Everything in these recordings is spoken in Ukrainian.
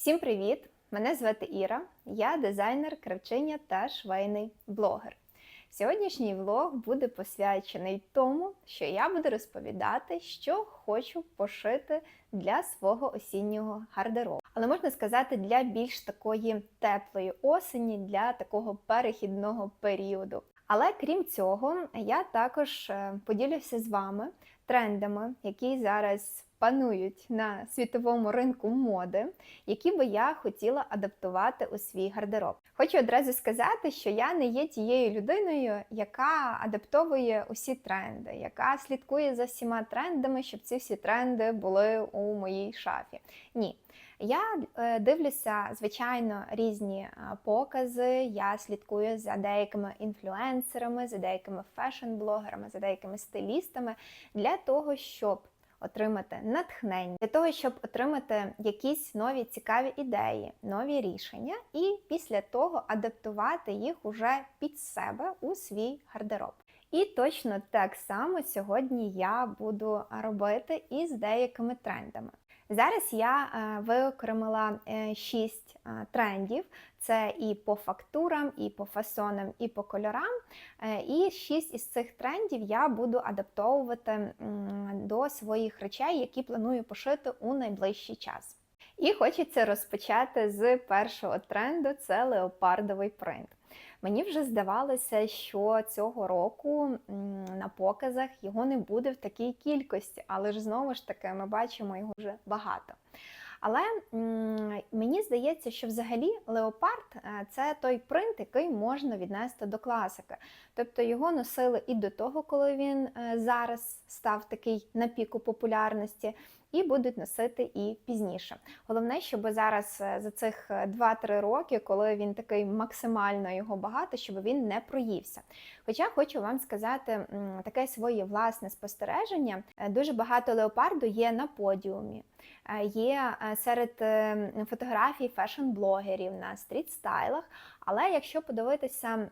Всім привіт! Мене звати Іра, я дизайнер, кравчиня та швейний блогер. Сьогоднішній влог буде посвячений тому, що я буду розповідати, що хочу пошити для свого осіннього гардеробу. Але можна сказати, для більш такої теплої осені, для такого перехідного періоду. Але крім цього, я також е, поділюся з вами трендами, які зараз панують на світовому ринку моди, які би я хотіла адаптувати у свій гардероб. Хочу одразу сказати, що я не є тією людиною, яка адаптовує усі тренди, яка слідкує за всіма трендами, щоб ці всі тренди були у моїй шафі. Ні. Я е, дивлюся, звичайно, різні е, покази. Я слідкую за деякими інфлюенсерами, за деякими фешн-блогерами, за деякими стилістами для того, щоб отримати натхнення, для того, щоб отримати якісь нові цікаві ідеї, нові рішення, і після того адаптувати їх уже під себе у свій гардероб. І точно так само сьогодні я буду робити із деякими трендами. Зараз я е, виокремила е, шість е, трендів: це і по фактурам, і по фасонам, і по кольорам. І шість із цих трендів я буду адаптовувати до своїх речей, які планую пошити у найближчий час. І хочеться розпочати з першого тренду це леопардовий принт. Мені вже здавалося, що цього року на показах його не буде в такій кількості, але ж знову ж таки ми бачимо його вже багато. Але мені здається, що взагалі леопард е, це той принт, який можна віднести до класики. Тобто його носили і до того, коли він е, зараз став такий на піку популярності і будуть носити і пізніше. Головне, щоб зараз е, за цих 2-3 е, роки, коли він такий максимально його багато, щоб він не проївся. Хоча хочу вам сказати таке своє власне спостереження. Дуже багато леопарду є на подіумі. Є серед фотографій фешн-блогерів на стріт-стайлах, але якщо подивитися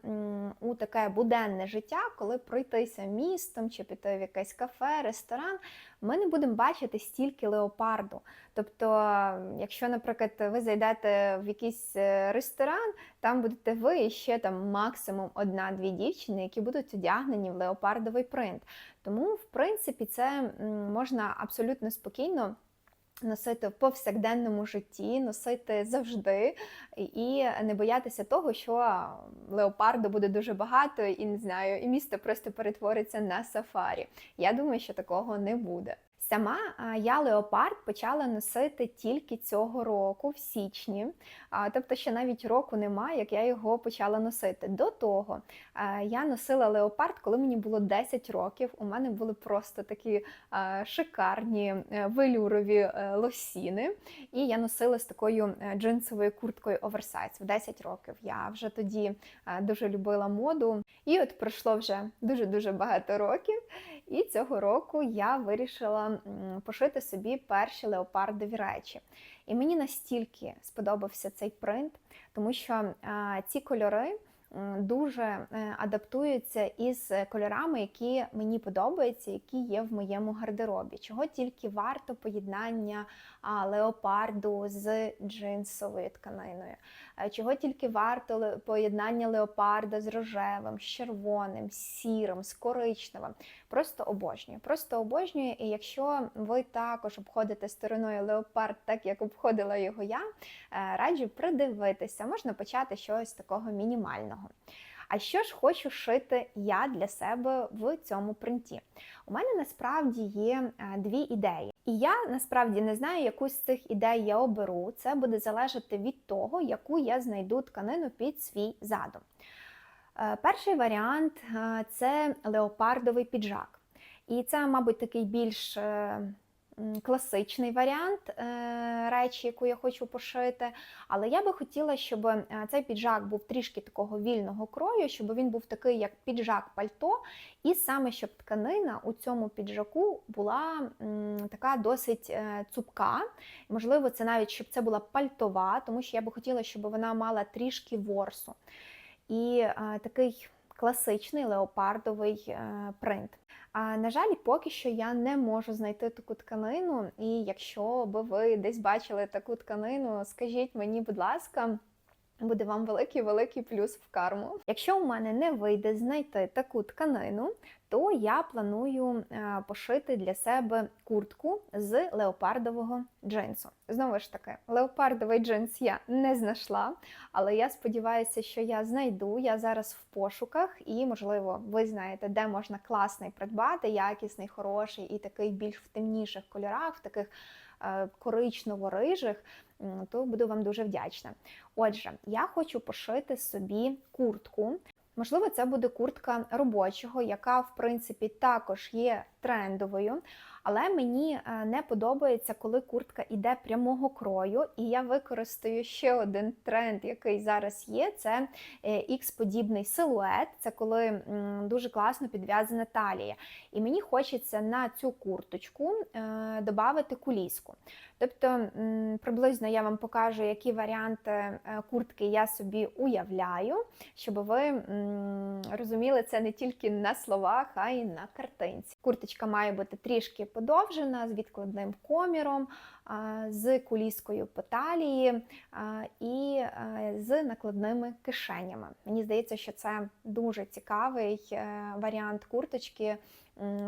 у таке буденне життя, коли пройтися містом чи піти в якесь кафе, ресторан, ми не будемо бачити стільки леопарду. Тобто, якщо, наприклад, ви зайдете в якийсь е, ресторан, там будете ви і ще там максимум одна-дві дівчини, які будуть одягнені в леопардовий принт. Тому, в принципі, це можна абсолютно спокійно носити в повсякденному житті, носити завжди і не боятися того, що леопарду буде дуже багато, і не знаю, і місто просто перетвориться на сафарі. Я думаю, що такого не буде. Сама я леопард почала носити тільки цього року, в січні, тобто ще навіть року немає, як я його почала носити. До того я носила леопард, коли мені було 10 років. У мене були просто такі шикарні е, велюрові е, лосіни. І я носила з такою е, джинсовою курткою оверсайз в 10 років. Я вже тоді дуже любила моду. І от пройшло вже дуже-дуже багато років. І цього року я вирішила пошити собі перші леопардові речі. І мені настільки сподобався цей принт, тому що ці кольори дуже е, адаптуються із кольорами, які мені подобаються, які є в моєму гардеробі. Чого тільки варто поєднання леопарду з джинсовою тканиною, чого тільки варто поєднання леопарда з рожевим, з червоним, з сірим, з коричневим. Просто обожнюю. Просто обожнюю. І якщо ви також обходите стороною леопард, так як обходила його я, е, раджу придивитися, можна почати щось такого мінімального. А що ж хочу шити я для себе в цьому принті? У мене насправді є е, дві ідеї. І я насправді не знаю, яку з цих ідей я оберу. Це буде залежати від того, яку я знайду тканину під свій задум. Е, перший варіант е, це леопардовий піджак. І це, мабуть, такий більш класичний варіант е, речі, яку я хочу пошити. Але я би хотіла, щоб е, цей піджак був трішки такого вільного крою, щоб він був такий, як піджак пальто, і саме щоб тканина у цьому піджаку була така досить е, цупка. Можливо, це навіть щоб це була пальтова, тому що я би хотіла, щоб вона мала трішки ворсу. І такий класичний леопардовий принт. А, на жаль, поки що я не можу знайти таку тканину, і якщо би ви десь бачили таку тканину, скажіть мені, будь ласка. Буде вам великий великий плюс в карму. Якщо у мене не вийде знайти таку тканину, то я планую е, пошити для себе куртку з леопардового джинсу. Знову ж таки, леопардовий джинс я не знайшла, але я сподіваюся, що я знайду. Я зараз в пошуках, і, можливо, ви знаєте, де можна класний придбати, якісний, хороший і такий більш в темніших кольорах, в таких коричнево-рижих, то буду вам дуже вдячна. Отже, я хочу пошити собі куртку. Можливо, це буде куртка робочого, яка, в принципі, також є трендовою. Але мені е, не подобається, коли куртка йде прямого крою, і я використаю ще один тренд, який зараз є: це X-подібний силует. Це коли дуже класно підв'язана талія. І мені хочеться на цю курточку е, додати куліску. Тобто, приблизно я вам покажу, які варіанти е, куртки я собі уявляю, щоб ви розуміли це не тільки на словах, а й на картинці. Курточка має бути трішки подовжена, з відкладним коміром, з куліскою по талії і з накладними кишенями. Мені здається, що це дуже цікавий е, варіант курточки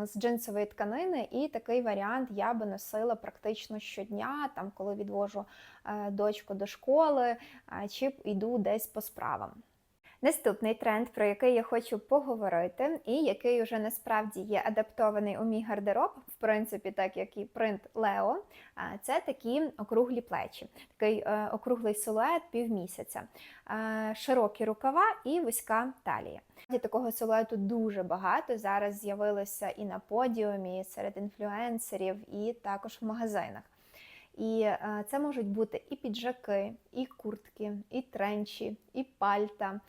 з джинсової тканини, і такий варіант я би носила практично щодня, там коли відвожу е, дочку до школи чи йду десь по справам. Наступний тренд, про який я хочу поговорити, і який вже насправді є адаптований у мій гардероб, в принципі, так як і принт Лео, це такі округлі плечі, такий е, округлий силует півмісяця, е, широкі рукава і вузька талія. Такого силуету дуже багато. Зараз з'явилося і на подіумі, і серед інфлюенсерів, і також в магазинах. І е, це можуть бути і піджаки, і куртки, і тренчі, і пальта.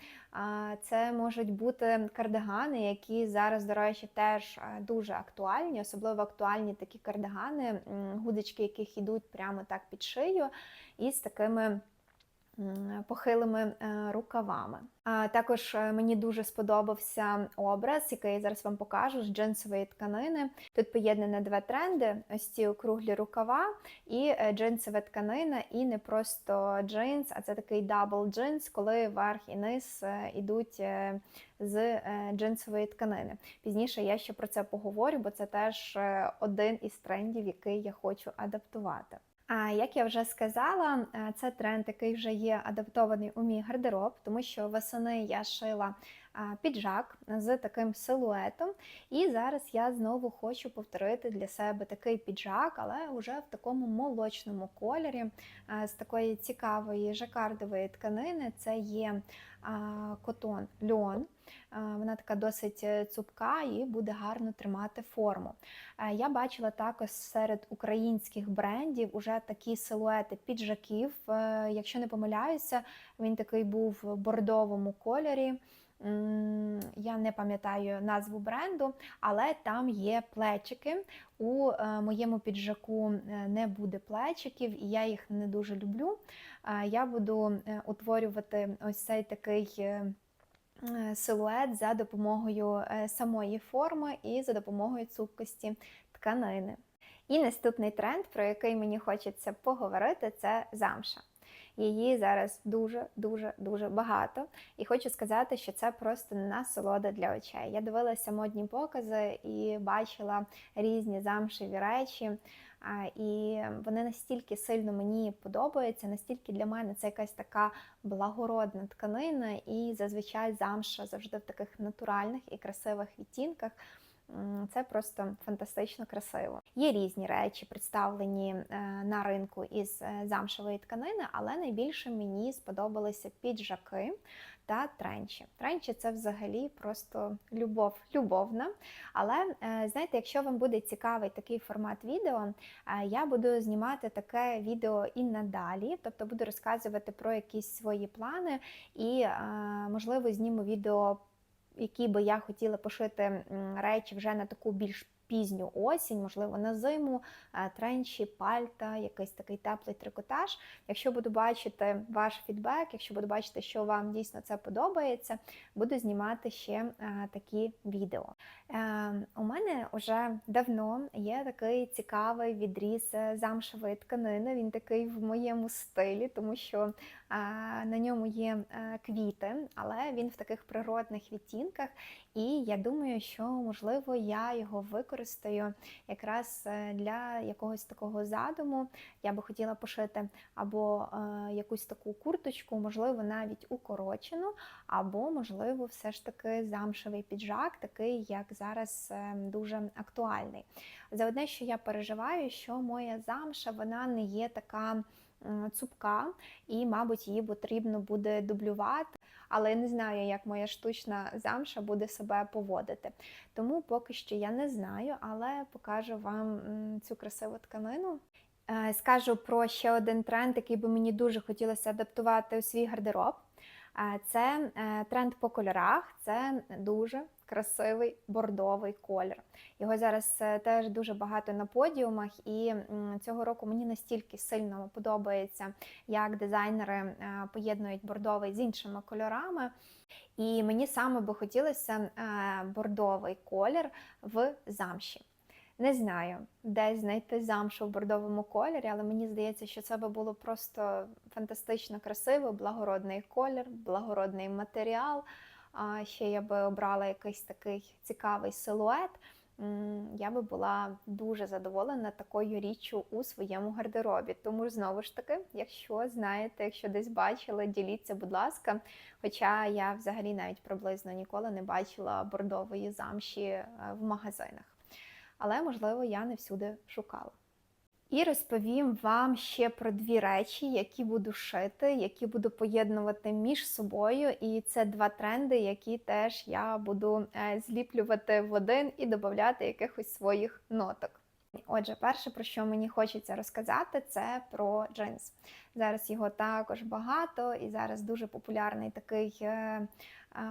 Це можуть бути кардигани, які зараз, до речі, теж е, дуже актуальні, особливо актуальні такі кардигани, гудочки, яких йдуть прямо так під шию, і з такими похилими е, рукавами. А також е, мені дуже сподобався образ, який я зараз вам покажу з джинсової тканини. Тут поєднане два тренди: ось ці округлі рукава і е, джинсова тканина, і не просто джинс, а це такий дабл джинс, коли верх і низ ідуть з джинсової тканини. Пізніше я ще про це поговорю, бо це теж один із трендів, який я хочу адаптувати. Як я вже сказала, е, це тренд, який вже є адаптований у мій гардероб, тому що восени я шила піджак з таким силуетом. І зараз я знову хочу повторити для себе такий піджак, але вже в такому молочному кольорі, з такої цікавої жакардової тканини. Це є котон льон. Вона така досить е, цупка і буде гарно тримати форму. Я бачила також серед українських брендів уже такі силуети піджаків. Е, якщо не помиляюся, він такий був в бордовому кольорі. Я не пам'ятаю назву бренду, але там є плечики. У е, моєму піджаку е, не буде плечиків, і я їх не дуже люблю. Я буду е, утворювати ось цей такий. Силует за допомогою самої форми і за допомогою цупкості тканини. І наступний тренд, про який мені хочеться поговорити, це замша. Її зараз дуже-дуже дуже багато. І хочу сказати, що це просто насолода для очей. Я дивилася модні покази і бачила різні замшеві речі. І вони настільки сильно мені подобаються, настільки для мене це якась така благородна тканина, і зазвичай замша завжди в таких натуральних і красивих відтінках. Це просто фантастично красиво. Є різні речі, представлені е, на ринку із е, замшевої тканини, але найбільше мені сподобалися піджаки та тренчі. Тренчі це взагалі просто любов, любовна. Але е, знаєте, якщо вам буде цікавий такий формат відео, я буду знімати таке відео і надалі, тобто буду розказувати про якісь свої плани і, можливо, зніму відео які би я хотіла пошити речі вже на таку більш пізню осінь, можливо, на зиму, е, тренчі, пальта, якийсь такий теплий трикотаж. Якщо буду бачити ваш фідбек, якщо буду бачити, що вам дійсно це подобається, буду знімати ще е, такі відео. Е, У мене вже давно є такий цікавий відріз замшевої тканини. Він такий в моєму стилі, тому що на ньому є квіти, але він в таких природних відтінках. І я думаю, що можливо я його використаю якраз е, для якогось такого задуму. Я би хотіла пошити або е, якусь таку курточку, можливо, навіть укорочену, або, можливо, все ж таки замшевий піджак, такий, як зараз е, дуже актуальний. За одне, що я переживаю, що моя замша вона не є така цупка, і, мабуть, її потрібно буде дублювати. Але я не знаю, як моя штучна замша буде себе поводити. Тому поки що я не знаю, але покажу вам цю красиву тканину. Е, Скажу про ще один тренд, який би мені дуже хотілося адаптувати у свій гардероб. Е, Це е, тренд по кольорах, це дуже красивий бордовий колір. Його зараз е, теж дуже багато на подіумах, і цього року мені настільки сильно подобається, як дизайнери е, поєднують бордовий з іншими кольорами. І мені саме би хотілося е, бордовий колір в замші. Не знаю, де знайти замшу в бордовому кольорі, але мені здається, що це би було просто фантастично красиво, благородний колір, благородний матеріал. А ще я би обрала якийсь такий цікавий силует. Я би була дуже задоволена такою річчю у своєму гардеробі. Тому знову ж таки, якщо знаєте, якщо десь бачили, діліться, будь ласка. Хоча я взагалі навіть приблизно ніколи не бачила бордової замші е, в магазинах але можливо я не всюди шукала. І розповім вам ще про дві речі, які буду шити, які буду поєднувати між собою. І це два тренди, які теж я буду е, зліплювати в один і додати якихось своїх ноток. Отже, перше, про що мені хочеться розказати, це про джинс. Зараз його також багато, і зараз дуже популярний такий е, е,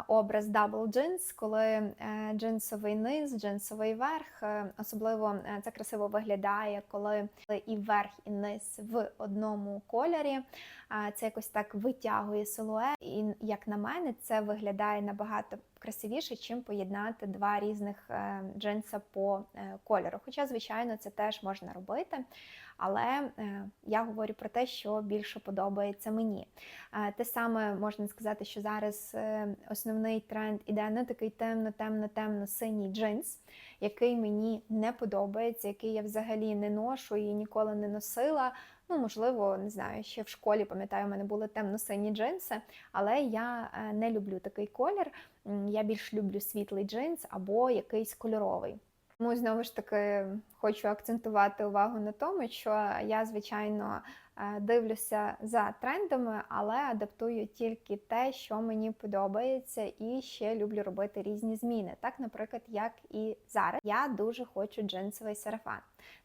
образ double jeans, коли е, джинсовий низ, джинсовий верх. Особливо це красиво виглядає, коли і верх, і низ в одному кольорі. Це якось так витягує силует, і як на мене, це виглядає набагато красивіше, чим поєднати два різних джинса по кольору. Хоча, звичайно, це теж можна робити. Але е, я говорю про те, що більше подобається мені. Е, Те саме можна сказати, що зараз е, основний тренд іде на такий темно-темно-темно-синій джинс, який мені не подобається, який я взагалі не ношу і ніколи не носила. Ну, можливо, не знаю, ще в школі пам'ятаю, у мене були темно-сині джинси, але я не люблю такий колір. Я більш люблю світлий джинс або якийсь кольоровий. Тому знову ж таки хочу акцентувати увагу на тому, що я, звичайно, е, дивлюся за трендами, але адаптую тільки те, що мені подобається, і ще люблю робити різні зміни. Так, наприклад, як і зараз. Я дуже хочу джинсовий сарафан.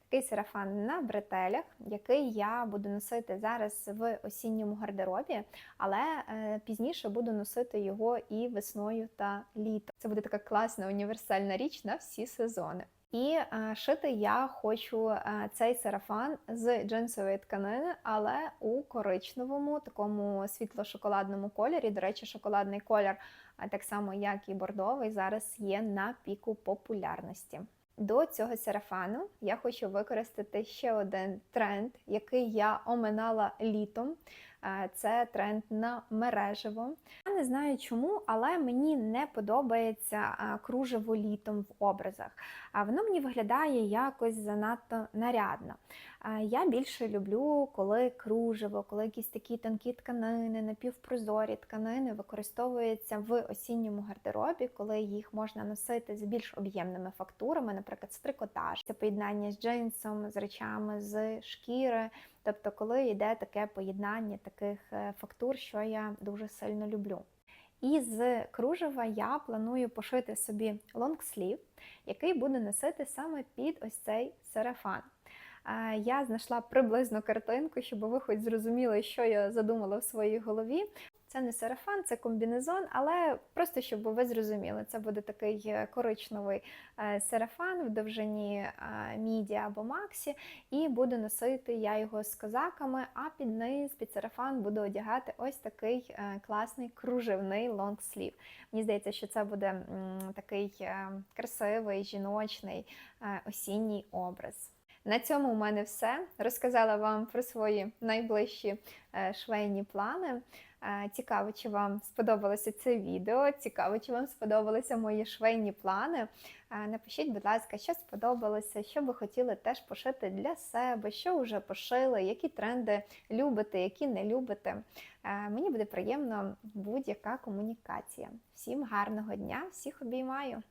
Такий сарафан на бретелях, який я буду носити зараз в осінньому гардеробі, але е, пізніше буду носити його і весною та літом. Це буде така класна універсальна річ на всі сезони. І е, шити я хочу е, цей сарафан з джинсової тканини, але у коричневому, такому світло-шоколадному кольорі. До речі, шоколадний колір, так само як і бордовий, зараз є на піку популярності. До цього сарафану я хочу використати ще один тренд, який я оминала літом. Це тренд на мережево. Я не знаю чому, але мені не подобається кружево літом в образах. А Воно мені виглядає якось занадто нарядно. Я більше люблю, коли кружево, коли якісь такі тонкі тканини, напівпрозорі тканини використовуються в осінньому гардеробі, коли їх можна носити з більш об'ємними фактурами, наприклад, з трикотаж, це поєднання з джинсом, з речами з шкіри. Тобто, коли йде таке поєднання таких е, фактур, що я дуже сильно люблю. І з кружева я планую пошити собі лонгслів, який буду носити саме під ось цей сарафан. Е, Я знайшла приблизну картинку, щоб ви хоч зрозуміли, що я задумала в своїй голові. Це не сарафан, це комбінезон, але просто щоб ви зрозуміли, це буде такий е, коричневий е, сарафан в довжині е, міді або максі, і буду носити я його з козаками, а під низ, під сарафан буду одягати ось такий класний кружевний лонгслів. Мені здається, що це буде такий красивий, жіночний осінній образ. На цьому у мене все. Розказала вам про свої найближчі е, швейні плани. Е, Цікаво, чи вам сподобалося це відео. Цікаво, чи вам сподобалися мої швейні плани. Е, Напишіть, будь ласка, що сподобалося, що ви хотіли теж пошити для себе, що вже пошили, які тренди любите, які не любите. Мені буде приємно будь-яка комунікація. Всім гарного дня, всіх обіймаю!